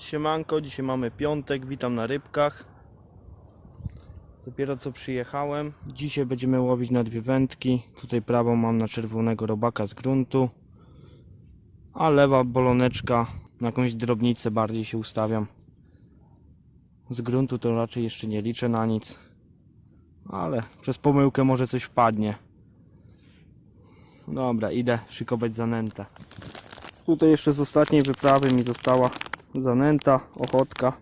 Siemanko, dzisiaj mamy piątek, witam na rybkach. Dopiero co przyjechałem. Dzisiaj będziemy łowić na dwie wędki. Tutaj prawą mam na czerwonego robaka z gruntu. A lewa boloneczka na jakąś drobnicę bardziej się ustawiam. Z gruntu to raczej jeszcze nie liczę na nic. Ale przez pomyłkę może coś wpadnie. Dobra, idę szykować zanętę. Tutaj jeszcze z ostatniej wyprawy mi została zanęta, ochotka.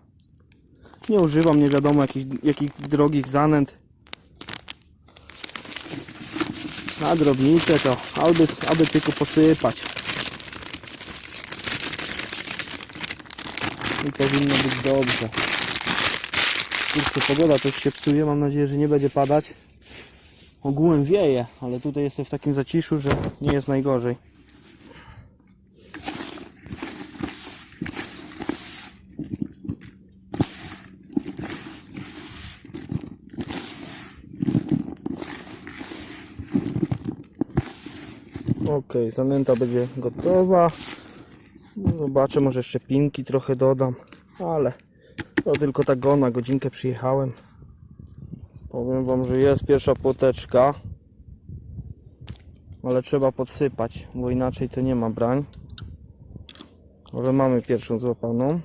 Nie używam nie wiadomo jakich, jakich drogich zanęt. Na drobnicę to, aby, aby tylko posypać. I powinno być dobrze. Kurczę, pogoda też się psuje, mam nadzieję, że nie będzie padać. Ogółem wieje, ale tutaj jestem w takim zaciszu, że nie jest najgorzej. Ok, zanęta będzie gotowa. Zobaczę, może jeszcze pinki trochę dodam, ale to tylko tak go na godzinkę przyjechałem. Powiem wam, że jest pierwsza płoteczka, ale trzeba podsypać, bo inaczej to nie ma brań. Ale mamy pierwszą złapaną.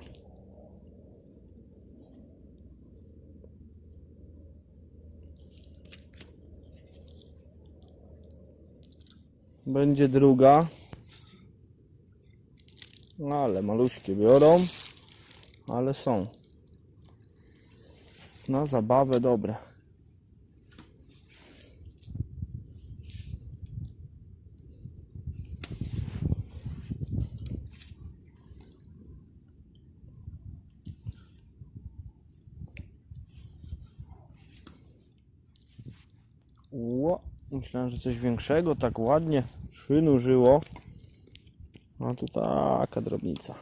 Będzie druga. No ale maluśkie biorą. Ale są. Na zabawę dobre. Ło, myślałem, że coś większego, tak ładnie przynurzyło. A tu taka drobnica.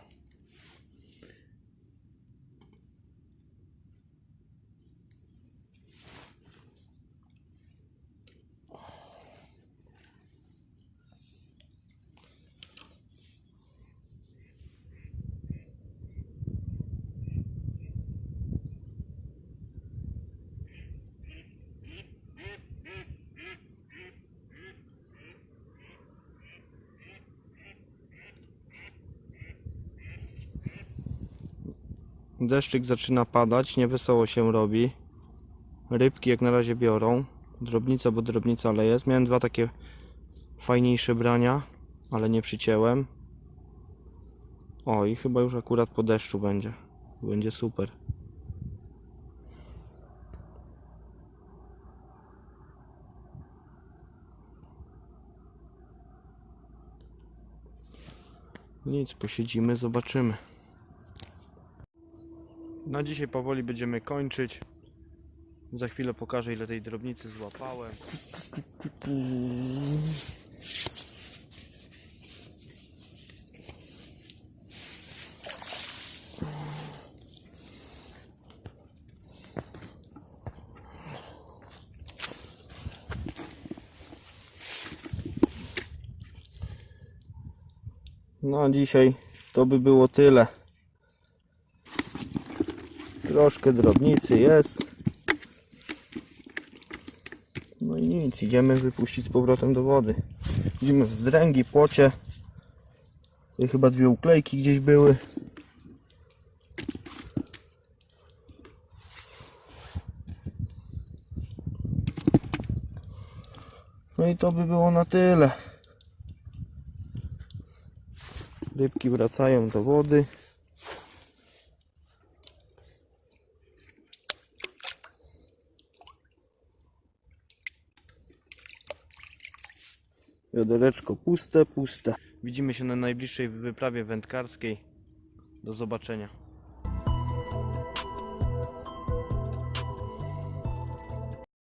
Deszczyk zaczyna padać, niewesoło się robi. Rybki jak na razie biorą. Drobnica, bo drobnica, ale jest. Miałem dwa takie fajniejsze brania, ale nie przycięłem. O, i chyba już akurat po deszczu będzie. Będzie super. Nic, posiedzimy, zobaczymy. Na dzisiaj powoli będziemy kończyć. Za chwilę pokażę ile tej drobnicy złapałem. No dzisiaj to by było tyle. Troszkę drobnicy jest. No i nic, idziemy wypuścić z powrotem do wody. Idziemy w zdręgi, płocie. Tutaj chyba dwie uklejki gdzieś były. No i to by było na tyle. Rybki wracają do wody. Wiadereczko puste, puste. Widzimy się na najbliższej wyprawie wędkarskiej. Do zobaczenia.